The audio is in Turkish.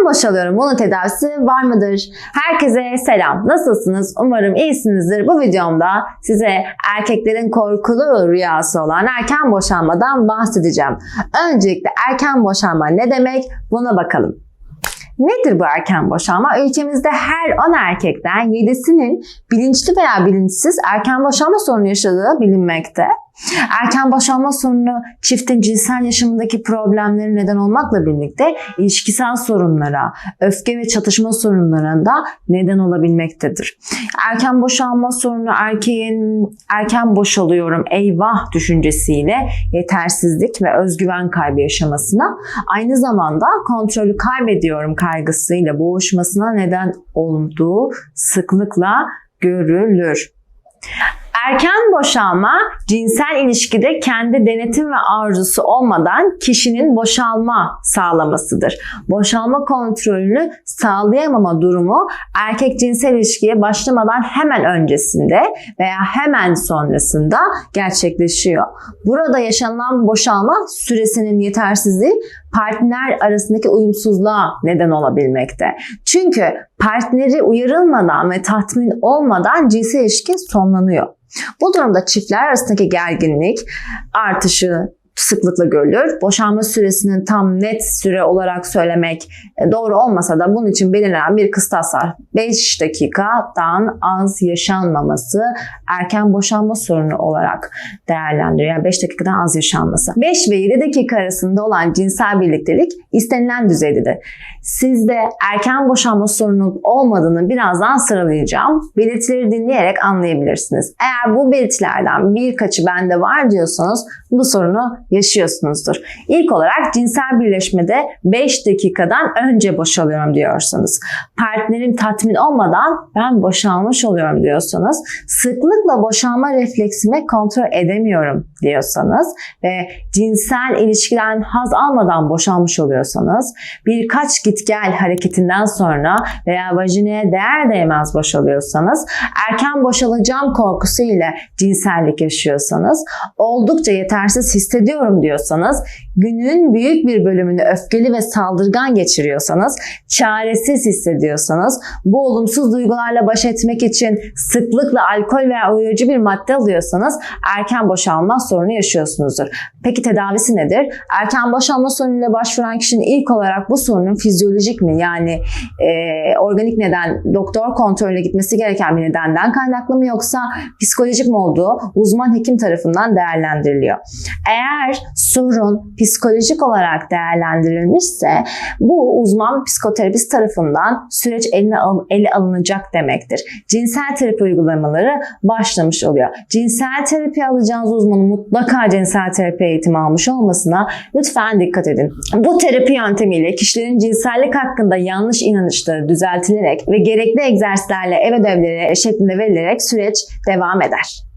Erken boşalıyorum. Bunun tedavisi var mıdır? Herkese selam. Nasılsınız? Umarım iyisinizdir. Bu videomda size erkeklerin korkulu rüyası olan erken boşanmadan bahsedeceğim. Öncelikle erken boşanma ne demek? Buna bakalım. Nedir bu erken boşanma? Ülkemizde her 10 erkekten 7'sinin bilinçli veya bilinçsiz erken boşanma sorunu yaşadığı bilinmekte. Erken boşanma sorunu çiftin cinsel yaşamındaki problemleri neden olmakla birlikte ilişkisel sorunlara, öfke ve çatışma sorunlarında neden olabilmektedir. Erken boşanma sorunu erkeğin erken boşalıyorum eyvah düşüncesiyle yetersizlik ve özgüven kaybı yaşamasına aynı zamanda kontrolü kaybediyorum kaygısıyla boğuşmasına neden olduğu sıklıkla görülür. Erken boşalma cinsel ilişkide kendi denetim ve arzusu olmadan kişinin boşalma sağlamasıdır. Boşalma kontrolünü sağlayamama durumu erkek cinsel ilişkiye başlamadan hemen öncesinde veya hemen sonrasında gerçekleşiyor. Burada yaşanılan boşalma süresinin yetersizliği partner arasındaki uyumsuzluğa neden olabilmekte. Çünkü partneri uyarılmadan ve tatmin olmadan cinsel ilişki sonlanıyor. Bu durumda çiftler arasındaki gerginlik artışı sıklıkla görülür. Boşanma süresinin tam net süre olarak söylemek e, doğru olmasa da bunun için belirlenen bir kıstas var. 5 dakikadan az yaşanmaması erken boşanma sorunu olarak değerlendiriyor. Yani 5 dakikadan az yaşanması. 5 ve 7 dakika arasında olan cinsel birliktelik istenilen düzeydedir. Sizde erken boşanma sorunu olmadığını birazdan sıralayacağım. Belirtileri dinleyerek anlayabilirsiniz. Eğer bu belirtilerden birkaçı bende var diyorsanız bu sorunu yaşıyorsunuzdur. İlk olarak cinsel birleşmede 5 dakikadan önce boşalıyorum diyorsanız, partnerim tatmin olmadan ben boşalmış oluyorum diyorsanız, sıklıkla boşalma refleksimi kontrol edemiyorum diyorsanız ve cinsel ilişkiden haz almadan boşalmış oluyorsanız, birkaç git gel hareketinden sonra veya vajineye değer değmez boşalıyorsanız, erken boşalacağım korkusu ile cinsellik yaşıyorsanız, oldukça yetersiz hissediyorum diyorsanız, günün büyük bir bölümünü öfkeli ve saldırgan geçiriyorsanız, çaresiz hissediyorsanız, bu olumsuz duygularla baş etmek için sıklıkla alkol veya uyarıcı bir madde alıyorsanız erken boşalma sorunu yaşıyorsunuzdur. Peki tedavisi nedir? Erken boşalma sorunuyla başvuran kişinin ilk olarak bu sorunun fizyolojik mi yani e, organik neden doktor kontrolüne gitmesi gereken bir nedenden kaynaklı mı yoksa psikolojik mi olduğu uzman hekim tarafından değerlendiriliyor. Eğer sorun psikolojik olarak değerlendirilmişse bu uzman psikoterapist tarafından süreç eline al, ele alınacak demektir. Cinsel terapi uygulamaları başlamış oluyor. Cinsel terapi alacağınız uzmanın mutlaka cinsel terapi eğitimi almış olmasına lütfen dikkat edin. Bu terapi yöntemiyle kişilerin cinsellik hakkında yanlış inanışları düzeltilerek ve gerekli egzersizlerle ev ödevleri şeklinde verilerek süreç devam eder.